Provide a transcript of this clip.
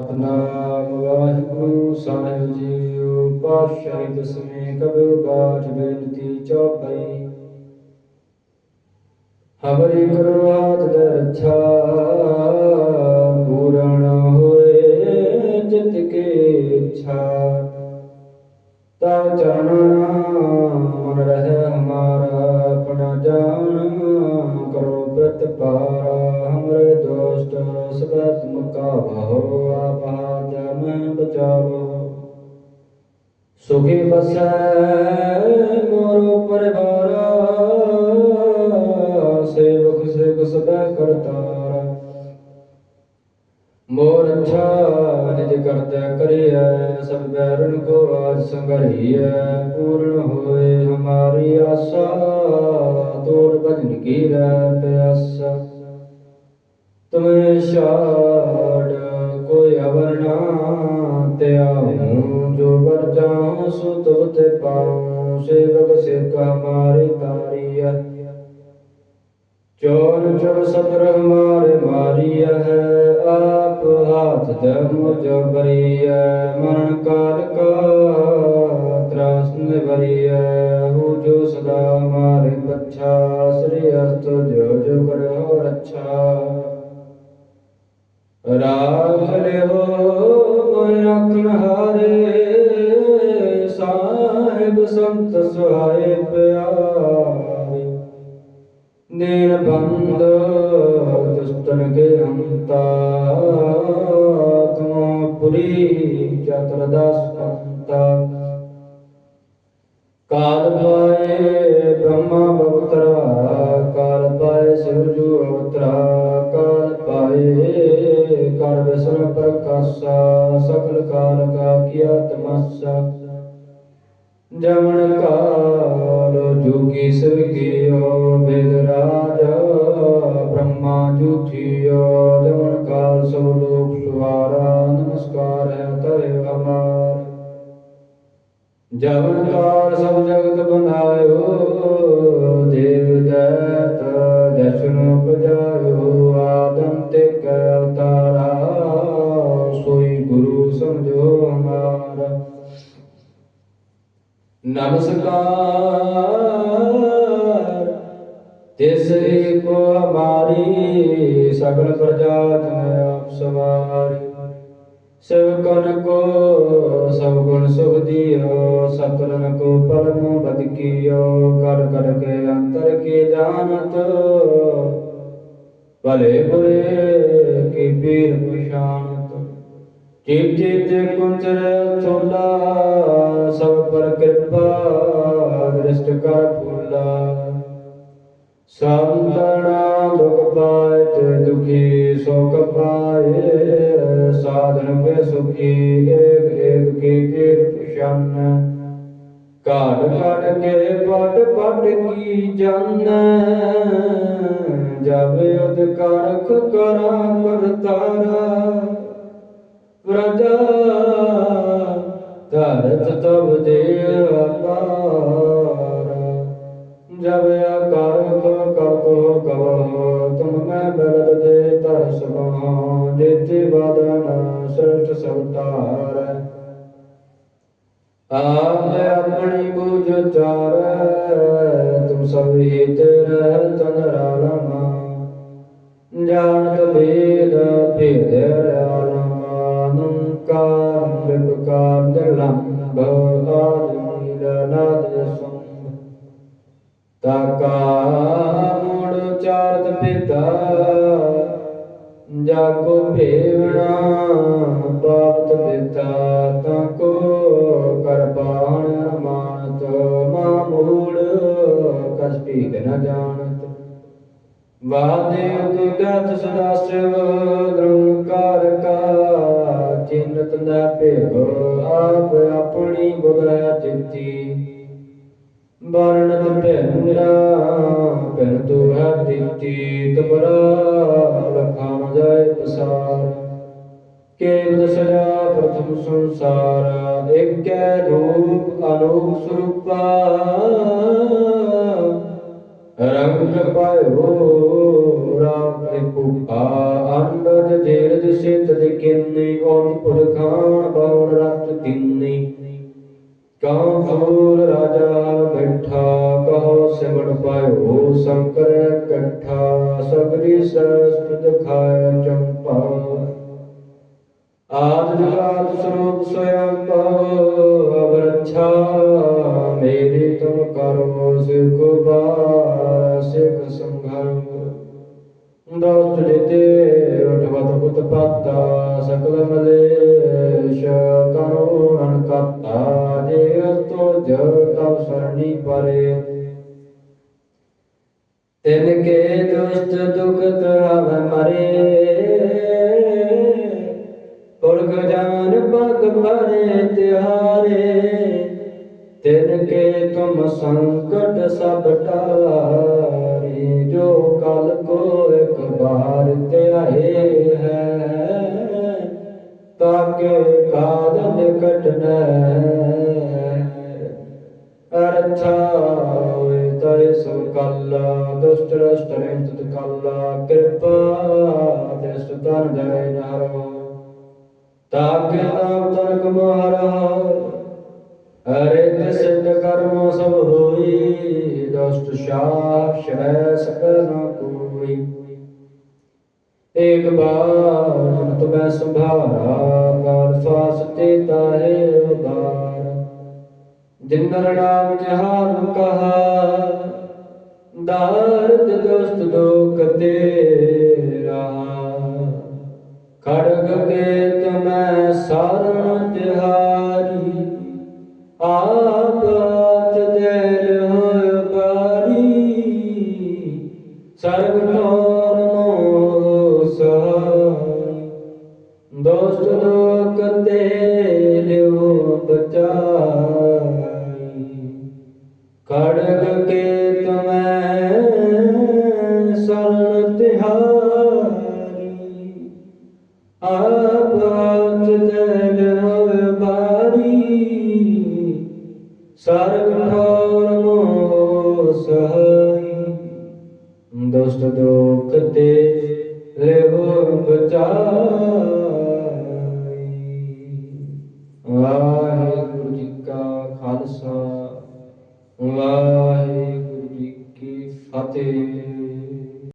ਸਤਨਾਮ ਵਾਹਿਗੁਰੂ ਸਾਹਿਬ JIO ਪਾਤਸ਼ਾਹੀ ਦਸਵੇਂ ਕਬਿਰ ਬਾਜ ਬੇਨਤੀ ਚੌਪਈ ਹਮਰੀ ਕਰਵਾਤ ਦੇ ਰੱਛਾ ਪੂਰਨ ਹੋਏ ਜਿਤ ਕੀ ਇੱਛਾ ਤਬ ਚਰਨ ਸਬਤ ਬਹੋ ਆਪ ਹਾਥ ਬਚਾਵੋ। ਸੁਖੀ ਬਸੈ ਮੋਰ ਪਰਿਵਾਰ ਸੇਵਕ ਸੇਵ ਸਦਾ ਕਰਤਾਰ। ਮੋਰ ਅੱਛਾ ਨਿਜ ਕਰਤਾ ਕਰਿਐ, ਸਭ ਬੈਰਨ ਕੋ ਆਜ ਸੰਗਰੀਐ ਪੂਰਨ ਹੋਏ ਹਮਾਰੀ ਆਸਾ, ਤੋੜ ਭਜਨ ਕੀ ਰਹਿ ਪਿਆਸਾ। ਤੁਮੇ ਛਾੜ ਕੋਈ ਅਵਰ ਨਾ ਤਿਆਉ ਜੋ ਬਰ ਜਾਉ, ਸੋ ਤੁਮ ਤੇ ਪਾਉ। ਸੇਵਕ ਸੇਵਕ ਹਮਾਰੀ ਤਾਰੀਐ। ਚੋਰ ਚੋਰ ਸਤਰ ਹਮਾਰੇ ਮਾਰੀਐ ਹੈ। ਆਪ ਹਾਥ ਧਰਮ ਜੋ ਬਰੀਐ ਮਰਨ ਕਾਲ ਕਾ ਤਰਾਸ ਨਿਵਰੀਐ। ਹੋ ਜੋ ਸਦਾ ਹਮਾਰੇ ਪੱਛਾ। ਸ੍ਰੀ ਅਸਤ ਜੋ ਜੋ ਕਰੋ ਰੱਛਾ। ਰਾਖ ਲਿਓ ਮਨ ਹਾਰੇ, ਸਾਹਿਬ ਸੰਤ ਸੁਹਾਏ ਪਿਆਰੇ। ਦੀਨ ਬੰਦ ਦੁਸਤਨ ਕੇ ਹੰਤਾ ਤੁਮ ਪੁਰੀ ਚਤੁਰ ਦਸ ਕੰਤਾ ਕਾਲ ਪਾਏ ਬ੍ਰਹਮਾ ਬਵਤਰਾ ਕਾਲ ਪਾਏ ਸਿਵਜੂ ਅਵਤਰਾ ਜਮਨ ਕਾਲ ਜੋਗੀ ਸਿਵ ਕੀਓ ਬੇਦ ਰਾਜਾ ਬ੍ਰਹਮਾ ਜੂਠਿਓ ਜਮਨ ਕਾਲ ਸਭ ਲੋਕ ਸੁਵਾਰਾ ਨਮਸਕਾਰ ਹੈ ਤਰੇ ਹਮਾਰ ਜਵਨ ਕਾਲ ਸਭ ਜਗਤ ਬਨਾਇਓ ਨਮਸਕਾਰ। ਤਿਸ ਕੋ ਹਮਾਰੀ ਸਗਲ ਪ੍ਰਜਾ ਜਨ ਆਪ ਸਵਾਰੀ। ਸੇਵਕਨ ਕੋ, ਸਭ ਗੁਣ ਸੁਖ ਦਿਓ ਸਤਰਨ ਕੋ ਪਰਮ ਬਦ ਕੀਓ। ਕਰ ਕਰ ਕੇ ਅੰਤਰ ਕੀ ਜਾਣਤ, ਭਲੇ ਬੁਰੇ ਕੀ ਪੀਰ ਪਛਾਨਤ ਚੀਤੇ ਤੇ ਕੁੰਚਰ ਥੋਲਾ ਕਿਰਪਾ ਦ੍ਰਿਸ਼ਟ ਕਰ ਫੁੱਲਾ ਸੰਤਨਾ ਦੁਖ ਪਾਏ ਤੇ ਦੁਖੀ ਸੁਖ ਪਾਏ, ਸਾਧਨ ਕੇ ਸੁਖੀ ਏਕ ਏਕ ਕੀ ਕੀਰ ਪੁਸ਼ਨ ਕਾੜ ਕਾੜ ਕੇ ਪਟ ਪਟ ਕੀ ਜਨ, ਜਬ ਉਦ ਕਰਖ ਕਰਾ ਕਰਤਾਰਾ। ਪ੍ਰਜਾ ਧਰਤ ਤਬ ਦੇ ਅਪਾਰ ਜਬ ਆਕਾਰ ਕੋ ਕਰਤੋ ਕਵ ਤੁਮ ਮੈਂ ਬਲਦ ਦੇ ਤਰ ਸੁਭਾਂ ਜੇਤੇ ਬਾਦਨ ਸ੍ਰਿਸ਼ਟ ਸਵਤਾਰ ਆਪ ਆਪਣੀ ਬੂਝ ਚਾਰ ਤੁਮ ਸਭ ਹੀ ਤੇਰੇ ਤਨ ਰਾਲਮਾ ਭੇਵਣਾ ਬਾਪਤ ਪਿਤਾ ਤਾਕੋ ਕਰ ਬਾਣ ਮਾਨਤ ਮਾ ਮੂੜ ਨ ਜਾਣਤ। ਵਾਦੇ ਉਦਗਤ ਸਦਾ ਸਿਵ ਨਿਰੰਕਾਰ ਕਾ, ਚਿੰਨਤ ਨ ਭੇਵ, ਆਪ ਆਪਣੀ ਬੁਧਿ ਚਿੱਤੀ ਵਰਣਤ ਭੈਰਾ ਭੈਣ ਤੋ ਹੈ ਦਿੱਤੀ, ਤੁਮਰਾ ਲਖਾਂ ਜਾਏ ਪਸਾਰ ਕੇਵਲ ਸਜਾ ਪ੍ਰਥਮ ਸੰਸਾਰ। ਏਕੈ ਰੂਪ ਅਨੂਪ ਸਰੂਪਾ। ਰੰਗ ਪਾਇਓ ਰਾਮ ਭੂਪਾ ਅੰਡਜ ਜੇਰਜ ਸਿਤ ਦੇ ਕਿੰਨੀ, ਓਮ ਪੁਰਖਾਨ ਬਉ ਰਤ ਤਿੰਨੀ। ਕਾਂ ਫੂਲ ਰਾਜਾ ਬੈਠਾ ਕਹੋ ਸਿਮਣ ਪਾਇਓ ਸ਼ੰਕਰ ਇਕੱਠਾ। ਸਬਰੀ ਸਰਸਤ ਦਿਖਾਇ ਦੋਸਤ ਜਿਤੇ ਉਠਵਤ ਪੁਤ ਪਾਤਾ ਸਕਲ ਮਲੇਸ਼ ਕਨੋ ਅਨ ਕਰਤਾ ਜੇ ਅਸਤੋ ਜਗ ਤਬ ਸਰਣੀ ਪਰੇ ਤਿਨ ਕੇ ਦੁਸਤ ਦੁਖਤ ਹਵ ਮਰੇ ਪੁਰਖ ਜਾਨ ਪਗ ਭਰੇ ਤਿਹਾਰੇ ਤਿਨ ਕੇ ਹੈ। ਤਾਕੇ ਕਾਦਨ ਕਟਨਾ ਅਰਥਾ ਹੋਏ ਤੈ ਸੰਕਲਾ ਦੁਸ਼ਟ ਰਸ਼ਟ ਰਹਿਤ ਕਲਾ, ਕਿਰਪਾ ਦਿਸ ਤਨ ਜੈ ਨਰੋ ਤਾਕੇ ਨਾਮ ਤਨਕ ਮਹਾਰਾ ਹਰੇ ਤਿਸਿਤ ਕਰਮ ਸਭ ਹੋਈ, ਦੁਸ਼ਟ ਸ਼ਾਪ ਸ਼ੈ ਸਕਲ ਨ ਕੋਈ। ਇੱਕ ਬਾਰ ਤੁਮੈ ਸੰਭਾਰਾ ਕਰ ਫਾਸਤੇ ਤਾਹੇ ਉਦਾਰ ਜਿਨਰ ਨਾਮ ਜਹਾਨ ਕਹਾ ਦਾਰਦ ਦੁਸਤ ਦੁਖ ਤੇਰਾ ਖੜਗ ਕੇ ਤੁਮੈ ਸਾਰਣ ਤਿਹਾਰੀ ਦੋਸਤ ਲੋਕ ਤੇ ਲਿਓ ਬਚਾਈ ਖੜਗ ਕੇ ਤੁਮੈ ਸਰਣ ਤਿਹਾਰੀ। ਆਪ ਆਚ ਜਲ ਹੋਇ ਬਾਰੀ। ਸਰਬ ਠੌਰ ਮੋ ਸਹਾਈ। ਦੁਸ਼ਟ ਦੁਖ ਤੇ ਲਿਵ ਬਚਾਈ